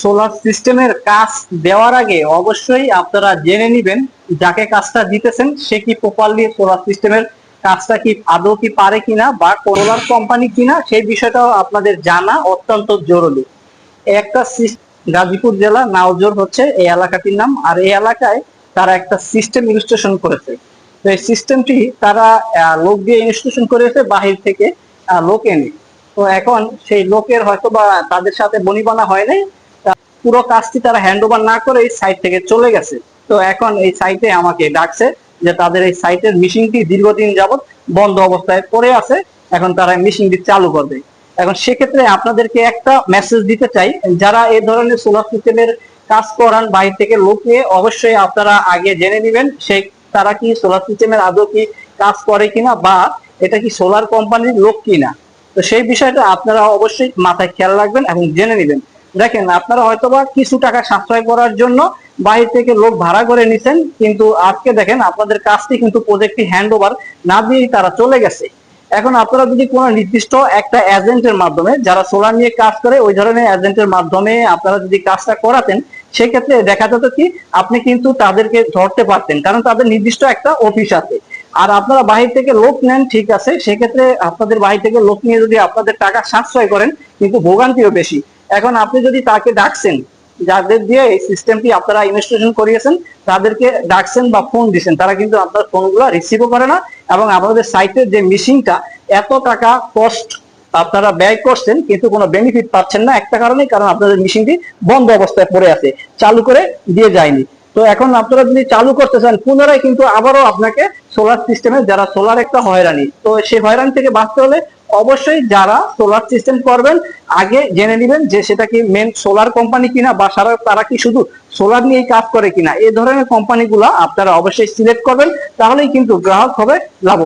Solar সিস্টেমের কাজ দেওয়ার আগে অবশ্যই আপনারা জেনে নেবেন যাকে কাজটা দিতেছেন, সে কি প্রপারলি সোলার সিস্টেমের কাজটা কি আদৌ কি পারে কিনা বা সোলার কোম্পানি কিনা, সেই বিষয়টাও আপনাদের জানা অত্যন্ত জরুরি। একটা গাজীপুর জেলা, নাওজোর হচ্ছে এই এলাকাটির নাম, আর এই এলাকায় তারা একটা সিস্টেম ইনস্টলেশন করেছে। তো এই সিস্টেমটি তারা লোক দিয়ে ইনস্টলেশন করেছে বাহির থেকে লোক এনে। তো এখন সেই লোকের হয়তো বা তাদের সাথে বনিবানা হয় নাই পুরো কাজটি তারা হ্যান্ড ওভার না করে এই সাইট থেকে চলে গেছে। তো এখন এই সাইটে আমাকে ডাকছে যে তাদের এই সাইটের মেশিনটি দীর্ঘদিন যাবত বন্ধ অবস্থায় পড়ে আছে, এখন তারা মেশিনটি চালু করবে। এখন সেক্ষেত্রে আপনাদেরকে একটা মেসেজ দিতে চাই, যারা এই ধরনের সোলার সিস্টেমের কাজ করান বাইরে থেকে লোক নিয়ে, অবশ্যই আপনারা আগে জেনে নেবেন সেই তারা কি সোলার সিস্টেমের আদৌ কি কাজ করে কিনা, বা এটা কি সোলার কোম্পানির লোক কিনা। তো সেই বিষয়টা আপনারা অবশ্যই মাথায় খেয়াল রাখবেন এবং জেনে নেবেন। দেখেন, আপনারা হয়তোবা কিছু টাকা সাশ্রয় করার জন্য বাইরে থেকে লোক ভাড়া করে নিছেন, কিন্তু আজকে দেখেন আপনাদের কাজটি কিন্তু প্রজেক্টটি হ্যান্ড ওভার না দিয়েই তারা চলে গেছে। এখন আপনারা যদি কোনো নির্দিষ্ট একটা এজেন্টের মাধ্যমে, যারা সোলার নিয়ে কাজ করে, ওই ধরনের এজেন্টের মাধ্যমে আপনারা যদি কাজটা করাতেন, সেক্ষেত্রে দেখা যেত কি, আপনি কিন্তু তাদেরকে ধরতে পারতেন, কারণ তাদের নির্দিষ্ট একটা অফিস আছে। আর আপনারা বাহির থেকে লোক নেন, ঠিক আছে, সেক্ষেত্রে আপনাদের বাহির থেকে লোক নিয়ে যদি আপনাদের টাকা সাশ্রয় করেন, কিন্তু ভোগান্তিও বেশি। এখন আপনি যদি তাকে ডাকছেন, যাদের দিয়ে এই সিস্টেমটি আপনারা ইনস্টলেশন করিয়েছেন, তাদেরকে ডাকছেন বা ফোন দিচ্ছেন, তারা কিন্তু আপনার ফোনগুলো রিসিভও করে না এবং আপনাদের সাইটের যে মেশিনটা এত টাকা কস্ট আপনারা ব্যয় করছেন, কিন্তু কোনো বেনিফিট পাচ্ছেন না একটা কারণে কারণ আপনাদের মেশিনটি বন্ধ অবস্থায় পড়ে আছে, চালু করে দিয়ে যায়নি। তো এখন আপনারা যদি চালু করতে চান, পুনরায় কিন্তু আবারও আপনাকে সোলার সিস্টেমে যারা সোলার একটা হয়রানি, তো সেই হয়রানি থেকে বাঁচতে হলে অবশ্যই যারা সোলার সিস্টেম করবেন, আগে জেনে নেবেন যে সেটা কি মেন সোলার কোম্পানি কিনা বা সারা তারা কি শুধু সোলার নিয়েই কাজ করে কিনা। এই ধরনের কোম্পানিগুলো আপনারা অবশ্যই সিলেক্ট করবেন, তাহলেই কিন্তু গ্রাহক হবে লাভ